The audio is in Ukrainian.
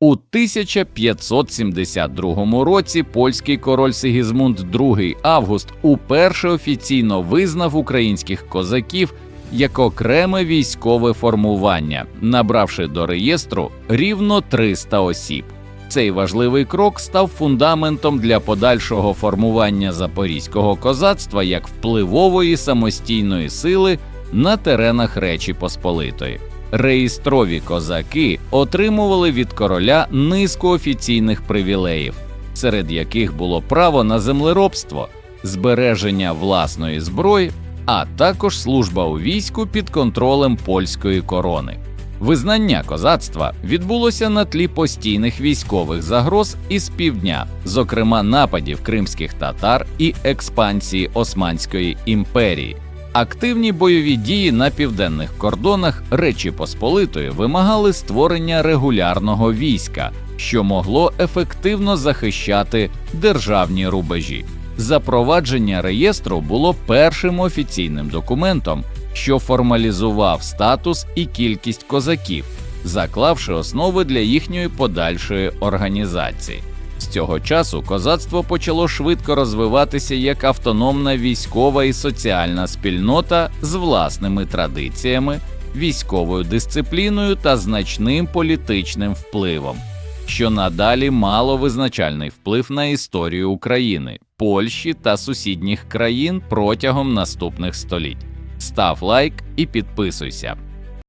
У 1572 році польський король Сигізмунд II Август уперше офіційно визнав українських козаків як окреме військове формування, набравши до реєстру рівно 300 осіб. Цей важливий крок став фундаментом для подальшого формування запорізького козацтва як впливової самостійної сили на теренах Речі Посполитої. Реєстрові козаки отримували від короля низку офіційних привілеїв, серед яких було право на землеробство, збереження власної зброї, а також служба у війську під контролем польської корони. Визнання козацтва відбулося на тлі постійних військових загроз із півдня, зокрема нападів кримських татар і експансії Османської імперії. Активні бойові дії на південних кордонах Речі Посполитої вимагали створення регулярного війська, що могло ефективно захищати державні рубежі. Запровадження реєстру було першим офіційним документом, що формалізував статус і кількість козаків, заклавши основи для їхньої подальшої організації. З цього часу козацтво почало швидко розвиватися як автономна військова і соціальна спільнота з власними традиціями, військовою дисципліною та значним політичним впливом, що надалі мало визначальний вплив на історію України, Польщі та сусідніх країн протягом наступних століть. Став лайк і підписуйся.